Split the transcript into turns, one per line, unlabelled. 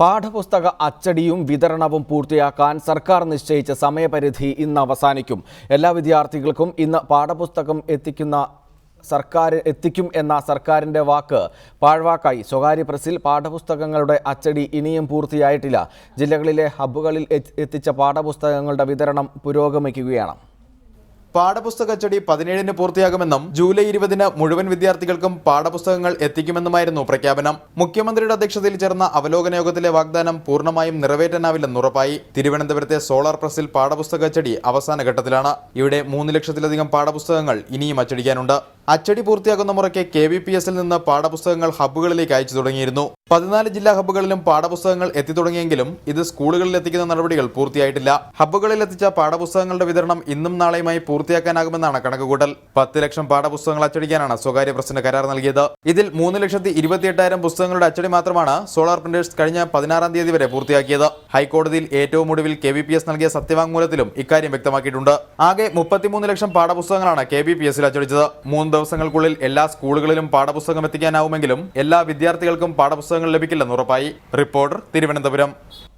പാഠപുസ്തക അച്ചടിയും വിതരണവും പൂർത്തിയാക്കാൻ സർക്കാർ നിശ്ചയിച്ച സമയപരിധി ഇന്ന് അവസാനിക്കും. എല്ലാ വിദ്യാർത്ഥികൾക്കും ഇന്ന് പാഠപുസ്തകം എത്തിക്കുന്ന സർക്കാർ എത്തിക്കും എന്ന സർക്കാരിന്റെ വാക്ക് പാഴ്വാക്കായി. സ്വകാര്യ പ്രസിൽ പാഠപുസ്തകങ്ങളുടെ അച്ചടി ഇനിയും പൂർത്തിയായിട്ടില്ല. ജില്ലകളിലെ ഹബ്ബുകളിൽ എത്തി- എത്തിച്ച പാഠപുസ്തകങ്ങളുടെ വിതരണം പുരോഗമിക്കുകയാണ്.
പാഠപുസ്തക അച്ചടി പതിനേഴിന് പൂർത്തിയാകുമെന്നും ജൂലൈ ഇരുപതിന് മുഴുവൻ വിദ്യാർത്ഥികൾക്കും പാഠപുസ്തകങ്ങൾ എത്തിക്കുമെന്നുമായിരുന്നു പ്രഖ്യാപനം. മുഖ്യമന്ത്രിയുടെ അധ്യക്ഷതയിൽ ചേർന്ന അവലോകന യോഗത്തിലെ വാഗ്ദാനം പൂർണമായും നിറവേറ്റാനാവില്ലെന്ന് ഉറപ്പായി. തിരുവനന്തപുരത്തെ സോളാർ പ്രസിൽ പാഠപുസ്തക അച്ചടി അവസാന ഘട്ടത്തിലാണ്. ഇവിടെ മൂന്ന് ലക്ഷത്തിലധികം പാഠപുസ്തകങ്ങൾ ഇനിയും അച്ചടിക്കാനുണ്ട്. അച്ചടി പൂർത്തിയാക്കുന്ന മുറയ്ക്ക് കെ വി പി എസിൽ നിന്ന് പാഠപുസ്തകങ്ങൾ ഹബ്ബുകളിലേക്ക് അയച്ചു തുടങ്ങിയിരുന്നു. പതിനാല് ജില്ലാ ഹബ്ബുകളിലും പാഠപുസ്തകങ്ങൾ എത്തിത്തുടങ്ങിയെങ്കിലും ഇത് സ്കൂളുകളിൽ എത്തിക്കുന്ന നടപടികൾ പൂർത്തിയായിട്ടില്ല. ഹബ്ബുകളിൽ എത്തിച്ച പാഠപുസ്തകങ്ങളുടെ വിതരണം ഇന്നും നാളെയുമായി പൂർത്തിയാക്കാനാകുമെന്നാണ് കണക്കുകൂട്ടൽ. പത്ത് ലക്ഷം പാഠപുസ്തകങ്ങൾ അച്ചടിക്കാനാണ് സ്വകാര്യ പ്രസിന് കരാർ നൽകിയത്. ഇതിൽ മൂന്ന് ലക്ഷത്തി ഇരുപത്തിയെട്ടായിരം പുസ്തകങ്ങളുടെ അച്ചടി മാത്രമാണ് സോളാർ പ്രിന്റേഴ്സ് കഴിഞ്ഞ പതിനാറാം തീയതി വരെ പൂർത്തിയാക്കിയത്. ഹൈക്കോടതിയിൽ ഏറ്റവും ഒടുവിൽ കെ വി പി എസ് നൽകിയ സത്യവാങ്മൂലത്തിലും ഇക്കാര്യം വ്യക്തമാക്കിയിട്ടുണ്ട്. ആകെ മുപ്പത്തിമൂന്ന് ലക്ഷം പാഠപുസ്തകങ്ങളാണ് കെ ബി പി എസിൽ അച്ചടിച്ചത്. മൂന്ന് ദിവസങ്ങൾക്കുള്ളിൽ എല്ലാ സ്കൂളുകളിലും പാഠപുസ്തകം എത്തിക്കാനാവുമെങ്കിലും എല്ലാ വിദ്യാർത്ഥികൾക്കും പാഠപുസ്തകങ്ങൾ ലഭിക്കില്ലെന്ന് ഉറപ്പായി. റിപ്പോർട്ടർ തിരുവനന്തപുരം.